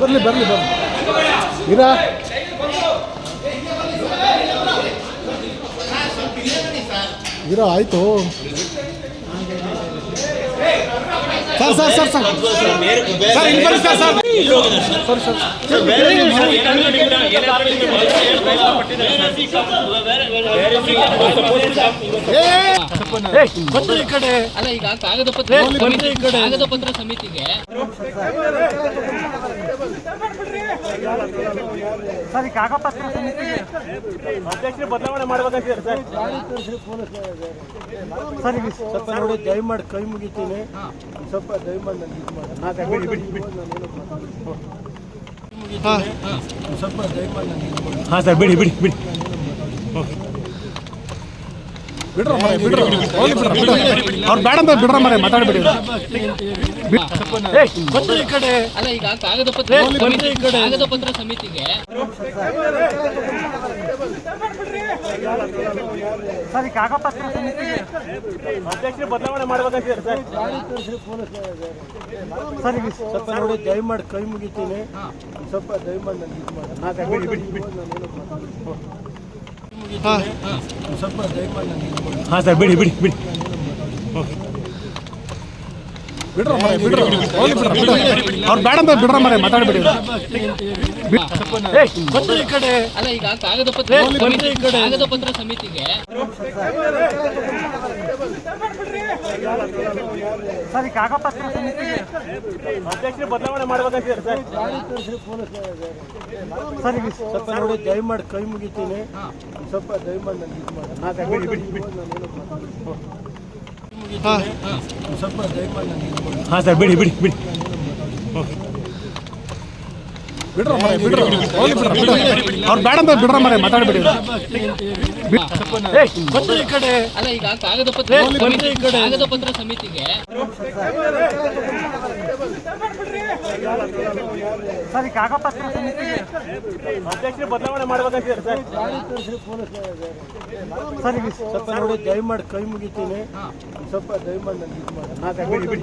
ಬರಲಿ ಬರಲಿ ಬರಲಿ ಇರಾ ಇರೋ ಆಯಿತು sir sir sir sir sir ಇಲ್ಲಿ ಬರ್ರಿ ಸರ್ ಸರ್ ಸರ್ ಸರ್ ಬಂದ್ರಿ ಈ ಕಡೆ. ಅಲ್ಲ ಈಗ ಕಾಗದ ಪತ್ರ ಈ ಕಡೆ. ಕಾಗದ ಪತ್ರ ಸಮಿತಿಗೆ. ಸರ್ ಈ ಕಾಗಪತ್ರ ಸಮಿತಿಗೆ. ಅಧ್ಯಕ್ಷರು ಬದಲಾವಣೆ ಮಾಡ್ಬೇಕಂತೀರಿ ಸರ್. ಸರ್ ಈಗ ಸ್ವಲ್ಪ ನೋಡಿ ದಯಮಾಡಿ ಕೈ ಮುಗಿತೀನಿ. ಸ್ವಲ್ಪ ದಯಮಾಡಿ ನನಗೆ ಇದು ಮಾಡಿ. ಬಿಡಿ ಬಿಡಿ ಬಿಡಿ. ಸ್ವಲ್ಪ ದಯಮಾಡಿ ನನಗೆ ಹಾಂ ಸರ್ ಬಿಡಿ ಬಿಡಿ ಬಿಡಿ. ಬಿಡ್ರ ಮರೆ ಬಿಡ್ರ. ಹೋಗ್ಲಿ ಬಿಡ್ರ ಬಿಡ್ರ. ಅವ್ರು ಬೇಡ ಅಂತ ಬಿಡ್ರ ಮರೆ ಮಾತಾಡ್ಬಿಡಿ. ಬಂದ್ರಿ ಈ ಕಡೆ. ಅಲ್ಲ ಈಗ ಕಾಗದ ಪತ್ರ ಹೋಗ್ಲಿ ಈ ಕಡೆ. ಕಾಗದ ಪತ್ರ ಸಮಿತಿಗೆ. ಸರ್ ಈ ಕಾಗಪತ್ರ ಸಮಿತಿಗೆ. ಅಧ್ಯಕ್ಷರು ಬದಲಾವಣೆ ಮಾಡ್ಬೇಕಂತೀರಿ ಸರ್ ಸರ್ ಈಗ ಸ್ವಲ್ಪ ನೋಡಿ ದಯಮಾಡಿ ಕೈ ಮುಗಿತೀನಿ. ಸ್ವಲ್ಪ ದಯಮಾಡಿ ನನಗೆ ಇದು ಮಾಡಿ. ಹಾಂ. ಸರ್ ಬಿಡಿ ಬಿಡಿ ಬಿಡಿ. ಬಿಡ್ರ ಮರೆ ಬಿಡ್ರ. ಹೋಗಿ ಬಿಡ್ರ ಬಿಡ್ರ ಅವ್ರು ಬೇಡ ಅಂತ ಬಿಡ್ರ ಮರೆ ಮಾತಾಡ್ಬಿಡಿ ಈ ಕಡೆ. ಅಲ್ಲ ಈಗ ಕಾಗದ ಪತ್ರ ಹೋಗ್ಲಿ ಈ ಕಡೆ. ಕಾಗದ ಪತ್ರ ಸಮಿತಿಗೆ ಸರ್ ಈ ಕಾಗಪತ್ರ ಸಮಿತಿಗೆ ಅಧ್ಯಕ್ಷರು ಬದಲಾವಣೆ ಮಾಡ್ಬೇಕಂತೀರಿ ಸರ್ ಸರ್ ಈಗ ಸ್ವಲ್ಪ ನೋಡಿ ದಯಮಾಡಿ ಕೈ ಮುಗಿತೀನಿ. ಸ್ವಲ್ಪ ದಯಮಾಡಿ ನನಗೆ ಇದು ಮಾಡಿ. ಸ್ವಲ್ಪ ದಯಮಾಡಿ ನನಗೆ ಹಾಂ ಸರ್ ಬಿಡಿ ಬಿಡಿ ಬಿಡಿ. ಬಿಡ್ರ ಮರೆ ಬಿಡ್ರ. ಹೋಗ್ಲಿ ಬಿಡ್ರ ಬಿಡ್ರ. ಅವ್ರು ಬೇಡ ಅಂತ ಬಿಡ್ರ ಮರೆ ಮಾತಾಡ್ಬಿಡಿ. ಬಂದ್ರಿ ಈ ಕಡೆ. ಅಲ್ಲ ಈಗ ಕಾಗದ ಪತ್ರ ಹೋಗ್ಲಿ ಈ ಕಡೆ. ಕಾಗದ ಪತ್ರ ಸಮಿತಿಗೆ ಸರ್ ಈ ಕಾಗಪತ್ರ ಸಮಿತಿಗೆ ಅಧ್ಯಕ್ಷರು ಬದಲಾವಣೆ ಮಾಡ್ಬೇಕಂತೀರಿ ಸರ್. ಸರ್ ಈಗ ಸ್ವಲ್ಪ ನೋಡಿ ದಯಮಾಡಿ ಕೈ ಮುಗಿತೀನಿ. ಸ್ವಲ್ಪ ದಯಮಾಡಿ ನನಗೆ ಇದು ಮಾಡಿ. ಬಿಡಿ.